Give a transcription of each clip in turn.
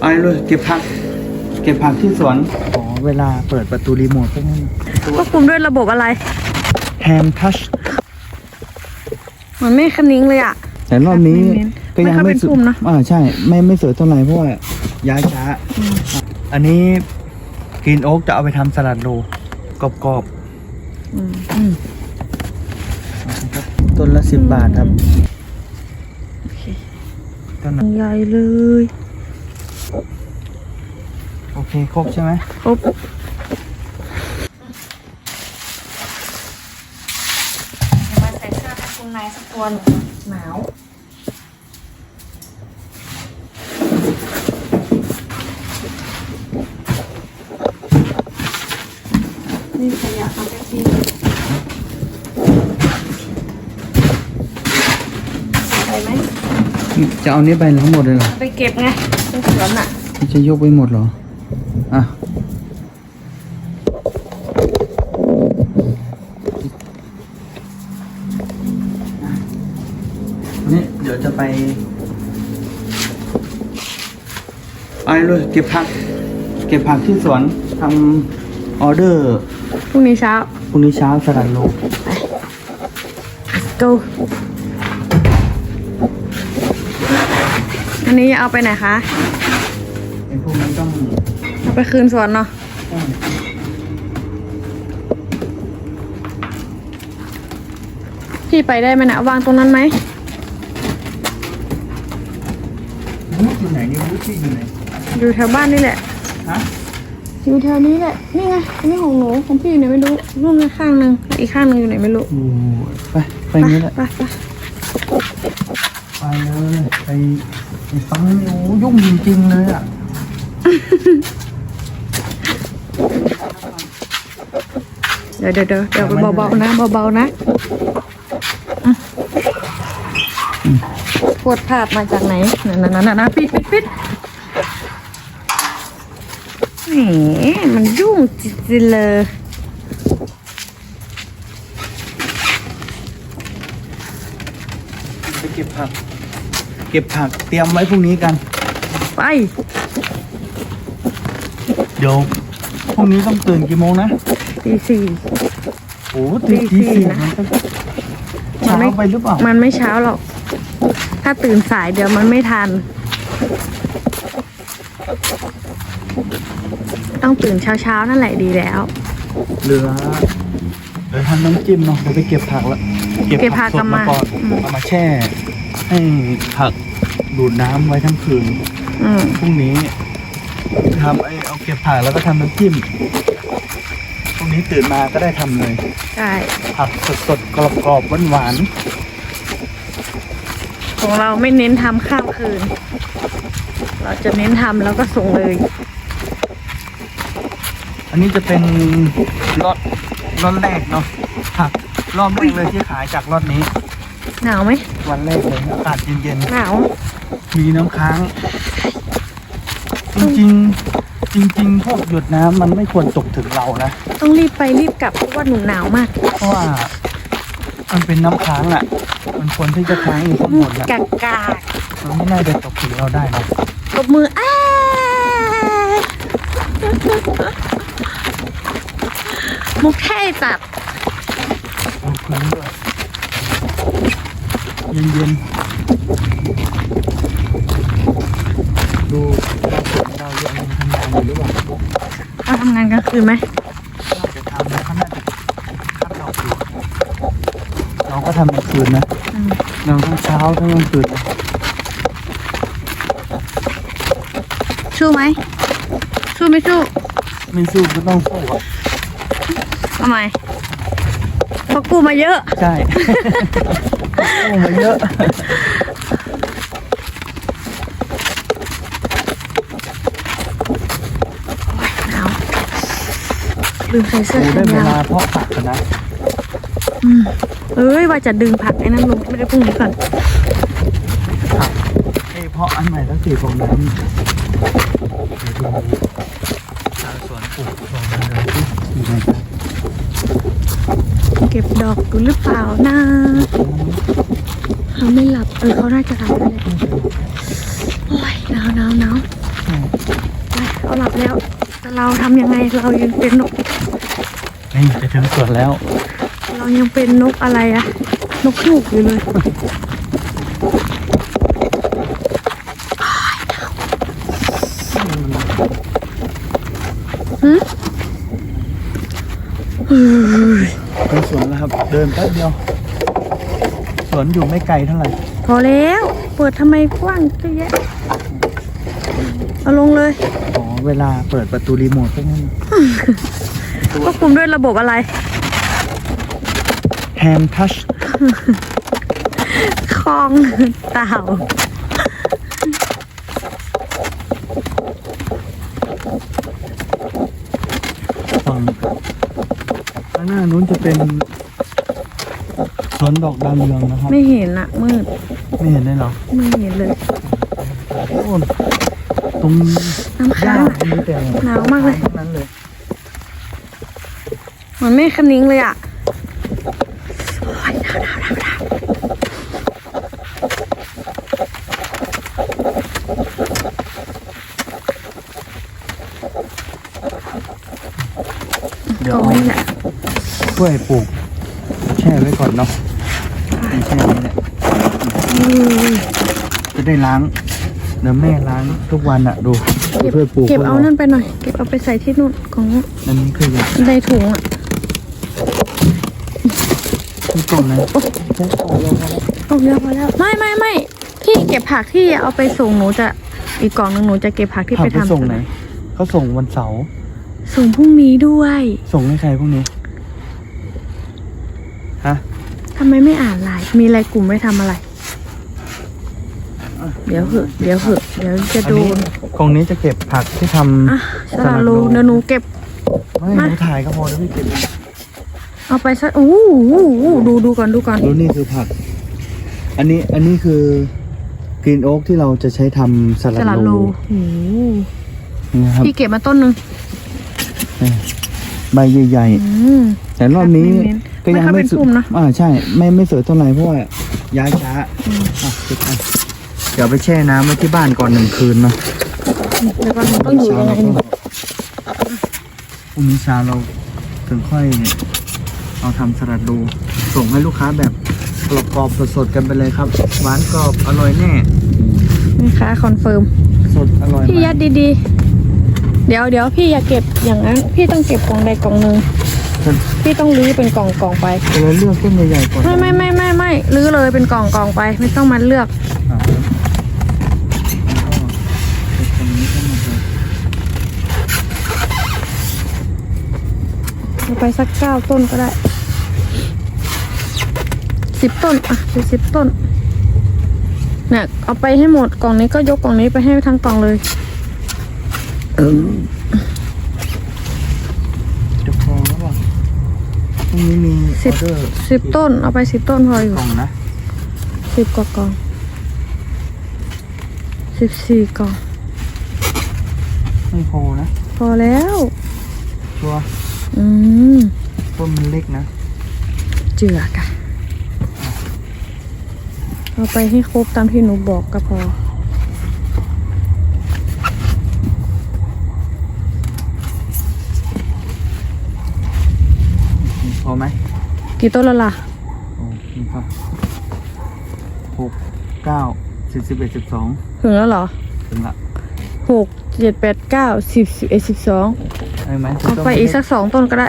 ไปเลยเก็บผัก เก็บผักที่สวนอ๋อเวลาเปิดประตูรีโมทก็นั่นควบคุมด้วยระบบอะไรแฮนด์ทัชเหมือนไม่คนิ้งเลยอะ แต่รอบนี้ไม่เน้นก็ยังไม่ค่อยไม่เป็นสุดปุ่มนะอ่าใช่ ไม่ไม่สวยเท่าไหร่เพราะว่าย้ายช้า อันนี้กรีนโอ๊กจะเอาไปทำสลัดโลกรอบอืมอืมๆต้นละสิบบาทครับโอเคต้นนั้นใหญ่เลย โอเค ครบใช่ไหมครบมาใส่เสื้อให้คุณนายสักตัวหนึ่งหนาว นี่ขยะเอาไปทิ้งไปไหมจะเอานี้ไปทั้งหมดเลยเหรอเอาไปเก็บไงในสวนอะ จะยกไปหมดเหรอ อะนี่เดี๋ยวจะไปไปเลยเก็บผัก เก็บผักที่สวนทำออเดอร์พรุ่งนี้เช้าพรุ่งนี้เช้าสลัดโล go อันนี้เอาไปไหนคะไอ้พวกนี้ต้อง เอาไปคืนสวนเนาะพี่ไปได้ไหมนะวางตรงนั้นไหมรูทอยู่ไหนนี่รูทที่อยู่ไหนอยู่แถวบ้านนี่แหละ ฮะอยู่แถวนี้แหละ นี่ไงอันนี้ของหนูของพี่อยู่ไหนไม่รู้นู่นไงข้างหนึ่งอีกข้างหนึ่งอยู่ไหนไม่รู้ โอ้ยไป ไปงี้แหละ ไปไปไปเลยไปไปฟังโอ้ยุ่งจริงๆเลยอะ เดี๋ยวเดี๋ยวเดี๋ยวเดี๋ยวเบาๆนะเบาๆนะอะปวดภาพมาจากไหนนั่นนั่นนั่นนะปิดปิดปิดแหมมันยุ่งจริงๆเลยไปเก็บผัก เก็บผักเตรียมไว้พรุ่งนี้กัน ไป เดี๋ยวพรุ่งนี้ต้องตื่นกี่โมงนะ ตีสี่โอ้ตื่นตีทีสี่สี่นะมันก็เช้าไปหรือเปล่า มันไม่เช้าหรอก ถ้าตื่นสายเดี๋ยวมันไม่ทัน ต้องตื่นเช้าๆนั่นแหละดีแล้ว เหลือเดี๋ยวทำน้ำจิ้มเนาะเดี๋ยวไปเก็บผักละเก็บผักสดกลับมาก่อนอืมเอามาแช่ ให้ผักดูดน้ำไว้ทั้งคืนอืมพรุ่งนี้ทำไอ้เอาเก็บผักแล้วก็ทำน้ำจิ้มพ รุ่งนี้ตื่นมาก็ได้ทำเลย ใช่ ผักสดๆกรอบๆหวานของเราไม่เน้นทำข้ามคืน เราจะเน้นทำแล้วก็ส่งเลย ๆอันนี้จะเป็นรอดรอดแรกเนาะผักรอบแรกเลยที่ขายจากรอดนี้ หนาวไหม วันแรกเลยอากาศเย็นหนาว ๆมีน้ำค้าง จริงๆ จริง ๆ พวกหยดน้ำมันไม่ควรตกถึงเรานะ ต้องรีบไปรีบกลับเพราะว่าหนูหนาวมากเพราะว่า มันเป็นน้ำค้างอะ มันควรที่จะค้างอยู่ข้างบนอะกากกากมันไม่น่าจะตกถึงเราได้นะตบมืออ้ามุกเท่จัดเอาพื้นด้วยเย็นๆดูเรายังทำ งานอยู่หรือเปล่าเราทำงานกลางคืนไหมน่าจะทำนะเขาน่าจะคัดเราอยู่เราก็ทำกลางคืนนะอืมเราทั้งเช้าทั้งกลางคืนนะสู้ไหมสู้ไม่สู้ไม่สู้ก็ต้องสู้อะทำไมเพราะกูมาเยอะ ใช่โอ้มาเยอะ หนาว ลืมใส่เสื้อโอ้แขได้นเวยาวลาเพาะผักแล้วนะอืมเอ้ยว่าจะดึงผักไอ้นั่นลงไม่ได้พรุ่งนี้ก่อนผักเอ้ยเพาะอันใหม่แล้วสี่ฟองน้ำเดี๋ยวดูชาวสวนปลูกฟองน้ำเลยที่อยู่ในกระเก็บดอกอยู่หรือเปล่านะเขาไม่หลับเออเขาน่าจะหลับแล้วแหละโอ้ยหนาวหนาวหนาวไปเอาหลับแล้วแต่เราทำยังไงเรายังเป็นนก นี่จะถึงสวนแล้ว เรายังเป็นนกอะไรอะนกฮูกอยู่เลยหืมเฮ้ยถึงสวนแล้วครับ เดินแป๊บเดียว สวนอยู่ไม่ไกลเท่าไหร่ พอแล้ว เปิดทำไมกว้างเยอะแยะ เอาลงเลย อ๋อ เวลาเปิดประตูรีโมทพวกนั้น ควบคุมด้วยระบบอะไร แฮนด์ทัชคลองเต่าฝั่งข้างหน้านู้นจะเป็นสวนดอกดาวเรืองนะครับ ไม่เห็นอะมืด ไม่เห็นได้หรอ ไม่เห็นเลยโอ้ตรงน้ำหญ้าค้างมีแต่หนาวมากเลย ทั้งนั้นเลย เห มือนแม่คันนิ้งเลยอะโอ้ยหนาวหนาวหนาวหนาวเดี๋ยกวองเอานี่แหละกล้วยปลูกแช่ไว้ก่อนเนาะมีแช่นี้แหละอืมจะได้ล้างเดี๋ยวแม่ล้างทุกวันอะดูเก็บเพื่อปลูกเก็บเอาพื่นั่นไปหน่อย เก็บเอาไปใส่ที่นู่นของอันนี้คืออยากในถุงอะ ที่กล่องนะใช้กล่องลงมาแล้วโอ้เยอะพอแล้วไม่ไม่ไม่พี่เก็บผักที่เอาไปส่งหนูจะอีกกล่องหนึงหนูจะเก็บผักที่พาไปไปทำส่งไหนเขาส่งวันเสาร์ส่งพรุ่งนี้ด้วยส่งให้ใครพวกนี้ฮะทำไมไม่อ่านไลน์มีอะไรกลุ่มไม่ทำอะไร เดี๋ยวเหอะเดี๋ยวเหอะเดี๋ยวจะอันโดนี้นกล่องนี้จะเก็บผักที่ทำอะสลาลูเดี๋ยวหนูเก็บ ไม่หนูถ่ายก็พอแล้วพี่เก็บเอาไปสักอู้หูอู้หูดูดูก่อนดูก่อนรู้นี่คือผัก อันนี้อันนี้คือกรีนโอ๊กที่เราจะใช้ทำสลัสดลัดโลโลโอ้โหนะครับพี่เก็บมาต้นหนึ่งใบใหญ่อืม ๆ แต่รอบนี้เน้นๆก็ยังไม่ไม่ค่อยเป็นสุดพุ่มนะ อ่าใช่ ไม่ไม่สวยเท่าไหร่เพราะว่าย้ายช้าอะเก็บไปเดี๋ยวไปแช่น้ำไว้ที่บ้านก่อนหนึ่งคืนเนาะ เดี๋ยวก่อนมันต้องอยู่ยังไงนี่พรุ่งนี้เช้าเราถึงค่อย เอาทำสลัดดู ส่งให้ลูกค้าแบบกรอบๆสดๆกันไปเลยครับหวานกรอบอร่อยแน่แม่ค้าคอนเฟิร์มสดอร่อยพี่มายักดดีๆ เดี๋ยวเดี๋ยวพี่อย่าเก็บอย่างนั้น พี่ต้องเก็บกล่องใดกล่องหนึ่งพี่ต้องรื้อเป็นกล่องกล่องไปแต่เราเลือกต้นใหญ่ๆก่อนไม่ไม่ไม่ไม่ไม่รื้อเลยเป็นกล่องกล่องไป ไม่ต้องมาเลือก อะแล้วก็เก็บตรงนี้ก็หมดเลย เอาไป สักเก้าต้นก็ได้สิบต้น อะเป็นสิบต้นเนี่ยเอาไปให้หมดกล่องนี้ก็ยกกล่องนี้ไปให้ทั้งกล่องเลยจะพอแล้วป่ะพรุ่งนี้มีอสิบอเดอร์สิบต้น เอาไปสิบต้นพออยู่กล่องนะสิบกว่ากล่องสิบสี่กล่องไม่พอนะ พอแล้วชัวร์ อืมต้นมันเล็กนะ เจือกอะเอาไปให้ครบตามที่หนูบอกก็พอ พอไหมกี่ต้นแล้วล่ะโอ้นี่ครับหกเก้าสิบสิบเอ็ดสิบสองถึงแล้วเหรอ ถึงละหกเจ็ดแปดเก้าสิบสิบเอ็ดสิบสอง ได้ไหมเอาไปอีกสักสองต้นก็ได้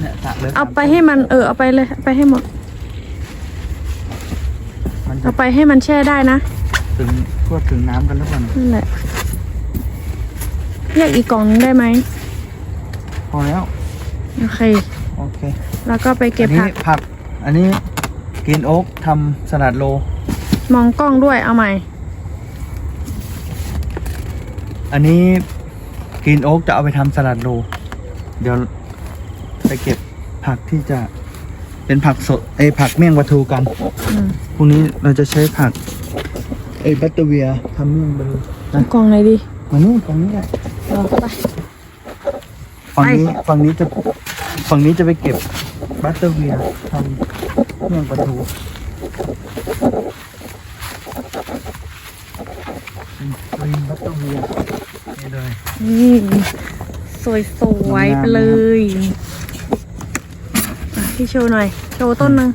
เนี่ยสระเลยเอาไปให้มันเออเอาไปเลยเอาไปให้หมด มันจะเอาไปให้มันแช่ได้นะถึงทั่วถึงน้ำกันหรือเปล่าเนี่ยนั่นแหละเรียกอีกกล่องนึงได้ไหมพอแล้ว โอเค โอเคแล้วก็ไปเก็บอันผันี้กผัก อันนี้กินโอ๊กทำสลัดโล มองกล้องด้วยเอาใหม่ อันนี้กินโอ๊กจะเอาไปทำสลัดโล เดี๋ยวไปเก็บผักที่จะเป็นผักสดไอยผักเมี่ยงปลาทูกันอืมพรุ่งนี้เราจะใช้ผักไอยบัตเตอร์เวียทำเมี่ยงปลาทูนะกล่องไหนดีมานี่ตรงนี้แหละเอาไปฝั่งนี้ไปฝั่งนี้จะฝั่งนี้จะไปเก็บบัตเตอร์เวียทำเมี่ยงปลาทูเป็นครีมบัตเตอร์เวียนี่เลยนี่ สวยสวยๆไปเลยอะพี่โชว์หน่อย โชว์ต้นหนึ่ง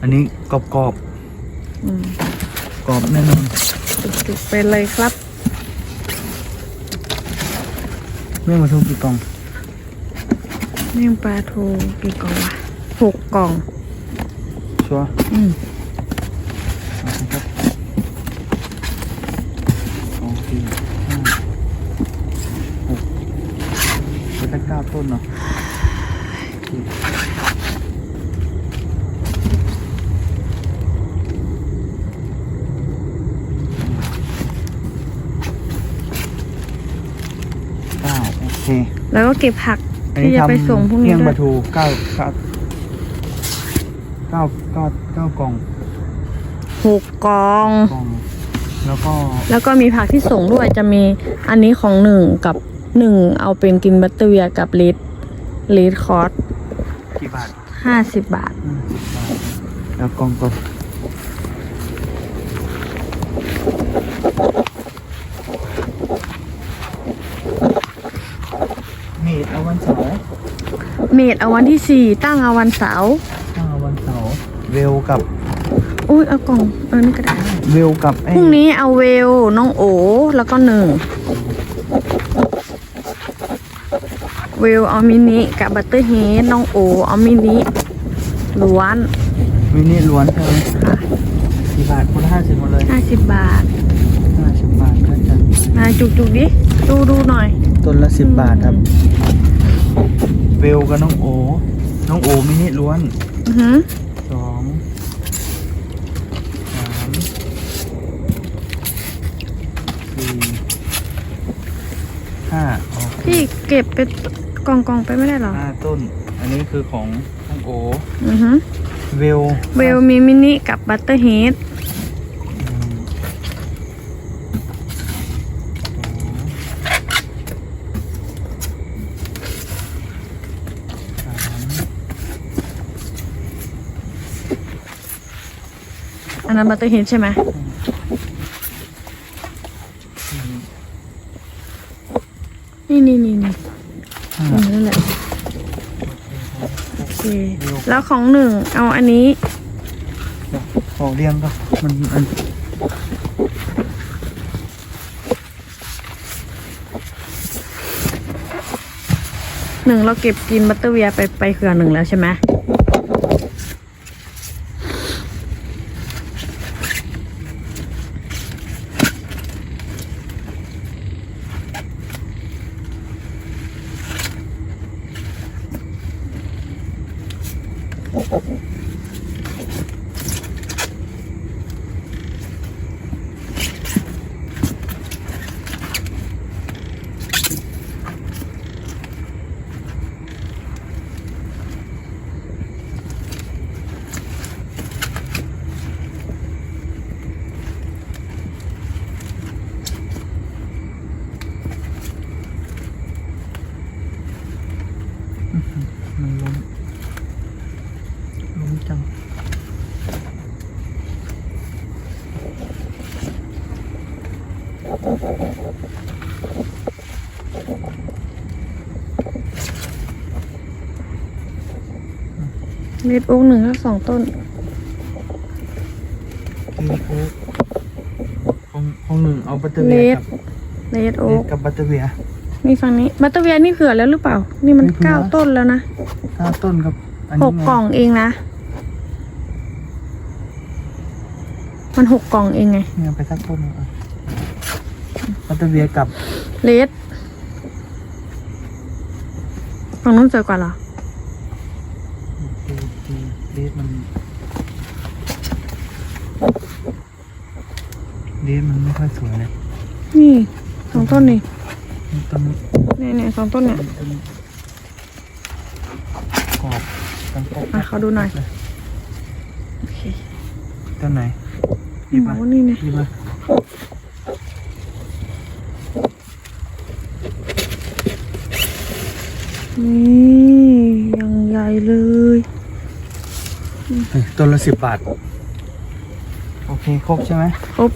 อันนี้กรอบกรอบอืมๆกรอบแน่นอนจุกๆไปเลยครับเมื่อมาทุกกี่กล่องเมี่ยงปลาทูกี่กล่องวะหกกล่อง ชัวร์อืมโอเคครับสองสี่ห้าหก เป็นตั้งเก้าต้นเนาะโอเคเก้าโอเคแล้วก็เก็บผักอันที่นี้จะทำไปส่งพรุ่งนี้เมี่ยงด้ปวลายทูเก้าเก้าเก้าเก้าเก้ากล่องหกกล่อง กล่อง แล้วก็แล้วก็มีผักที่ส่งด้วยจะมีอันนี้ของหนึ่งกับ หนึ่งเอาเป็นกินบัตเตอร์เวียกับเลดเลดคอร์สกี่บาทห้าสิบบาทห้าสิบบาท แล้วกล่องก็มีดเอาวันเสาร์เมดเอาวันที่สี่ตั้งเอาวันเสาร์ตั้งเอาวันเสาร์เวลกับอุ้ยเอากล่องเออนี่ก็ได้เวลกับไอ้พรุ่งนี้เอาเวลน้องโอแล้วก็หนึ่ง เวลเอามินิกับบัตเตอร์เฮดน้องโอเอามินิล้วนมินิล้วนใช่ไหมค่ะกี่บาทคนละห้าสิบหมดเลยห้าสิบบาทห้าสิบบาทก็จะมาจุกจุกๆดิดูดูหน่อยต้นละสิบบาทครับเวลกับน้องโอ น้องโอมินิล้วนอือหือสองสามสี่ห้าโอเคพี่เก็บไป กองกองๆไปไม่ได้เหรอห้าต้น อันนี้คือของน้องโออือหือเวลเวลมีมินิกับบัตเตอร์เฮดหนึ่งสองสามอันนั้นบัตเตอร์เฮดใช่ไหม สี่ นี่นี่นี่นี่ ห้า อืมนั่นแหละ โอเค แล้วของหนึ่งเอาอันนี้ขอเรียงก็มันมันหนึ่งเราเก็บกินบัตเตอร์เวียไปไปเครือหนึ่งแล้วใช่ไหม มันล้มล้มจัง เลดโอ๊กหนึ่งแล้วสองต้นทีโอ๊กของของหนึ่งเอาบัตเตอร์เลเวียดกับเลดเลโอ๊ดกกับบัตเตอร์เวียนี่ฝั่งนี้บัตเตอร์เวียนี่เขื่อแล้วหรือเปล่า นี่มันไม่เผื่อเก้าต้นแล้วนะห้าต้นครับอันหนี้กไกล่องเองนะ มันหกกล่องเองไง เนี่ยไปสักต้นหนึ่งอะบัตเตอร์เวียกับเลดฝั่งนู้นสวยกว่าเหรอดูดูเลด มันเลดมันไม่ค่อยสวยเลยนี่สองต้นนี่ต้นนี้เนี่ยเนี่ยสองต้นเนี่ยต้นนี้กรอบต้นกรอบอะเขาดูหน่อยโอเคต้นไหนโอ้นี่เนี่ยดีป่ะนี่ยังใหญ่เลย ต้นละสิบบาท โอเค ครบใช่ไหมครบ